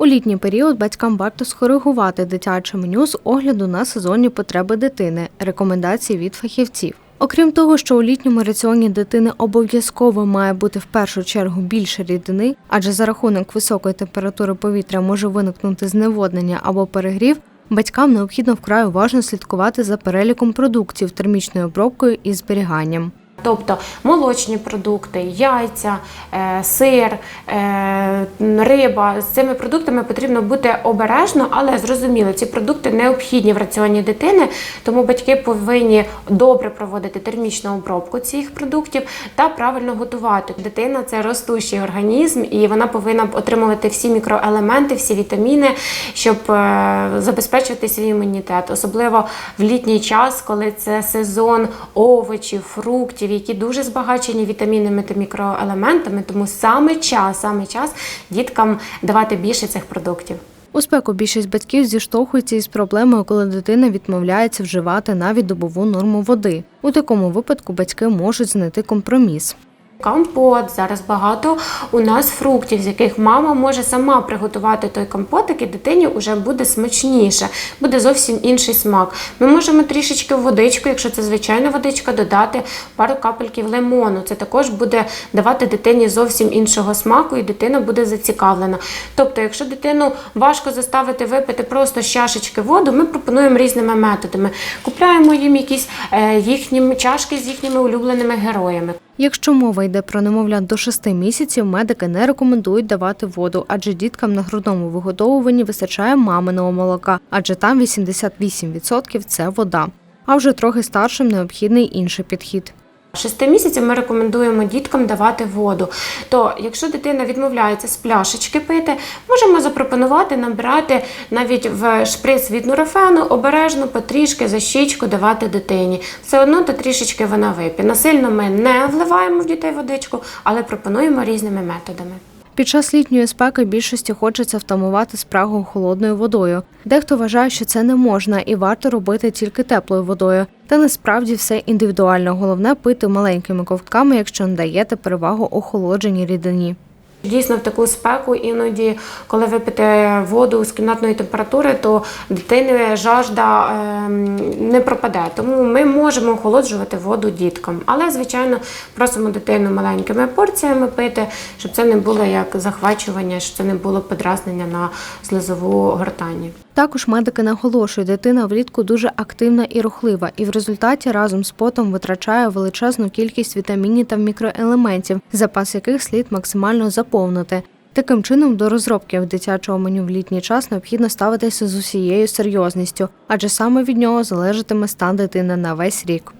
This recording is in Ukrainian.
У літній період батькам варто скоригувати дитяче меню з огляду на сезонні потреби дитини, рекомендації від фахівців. Окрім того, що у літньому раціоні дитини обов'язково має бути в першу чергу більше рідини, адже за рахунок високої температури повітря може виникнути зневоднення або перегрів, батькам необхідно вкрай уважно слідкувати за переліком продуктів, термічною обробкою і зберіганням. Тобто молочні продукти, яйця, е, сир, е, риба. З цими продуктами потрібно бути обережно, але зрозуміло, ці продукти необхідні в раціоні дитини, тому батьки повинні добре проводити термічну обробку цих продуктів та правильно готувати. Дитина це ростущий організм, і вона повинна отримувати всі мікроелементи, всі вітаміни, щоб е, забезпечувати свій імунітет, особливо в літній час, коли це сезон овочів, фруктів, які дуже збагачені вітамінами та мікроелементами. Тому саме час, саме час діткам давати більше цих продуктів. У спеку більшість батьків зіштовхуються із проблемою, коли дитина відмовляється вживати навіть добову норму води. У такому випадку батьки можуть знайти компроміс. Компот зараз багато у нас фруктів, з яких мама може сама приготувати той компотик, і дитині вже буде смачніше, буде зовсім інший смак. Ми можемо трішечки водичку, якщо це звичайна водичка, додати пару капельків лимону. Це також буде давати дитині зовсім іншого смаку, і дитина буде зацікавлена. Тобто, якщо дитину важко заставити випити просто з чашечки воду, ми пропонуємо різними методами. Купляємо їм якісь е, їхні чашки з їхніми улюбленими героями. Якщо мова йде про немовлят до 6 місяців, медики не рекомендують давати воду, адже діткам на грудному вигодовуванні вистачає маминого молока, адже там 88% – це вода. А вже трохи старшим необхідний інший підхід. Шести місяців ми рекомендуємо діткам давати воду. То, якщо дитина відмовляється з пляшечки пити, можемо запропонувати набирати навіть в шприц від нурофену, обережно потрішки за щічку давати дитині. Все одно то трішечки вона вип'є. Насильно ми не вливаємо в дітей водичку, але пропонуємо різними методами. Під час літньої спеки більшості хочеться втамувати спрагу холодною водою. Дехто вважає, що це не можна і варто робити тільки теплою водою. Та насправді все індивідуально. Головне пити маленькими ковтками, якщо надаєте перевагу охолодженій рідині. Дійсно, в таку спеку іноді, коли випити воду з кімнатної температури, то дитини жажда ем, не пропаде. Тому ми можемо охолоджувати воду діткам. Але, звичайно, просимо дитину маленькими порціями пити, щоб це не було як захвачування, щоб це не було подразнення на слизову гортані. Також медики наголошують, дитина влітку дуже активна і рухлива, і в результаті разом з потом витрачає величезну кількість вітамінів та мікроелементів, запас яких слід максимально заповнити. Таким чином, до розробки дитячого меню в літній час необхідно ставитися з усією серйозністю, адже саме від нього залежатиме стан дитини на весь рік.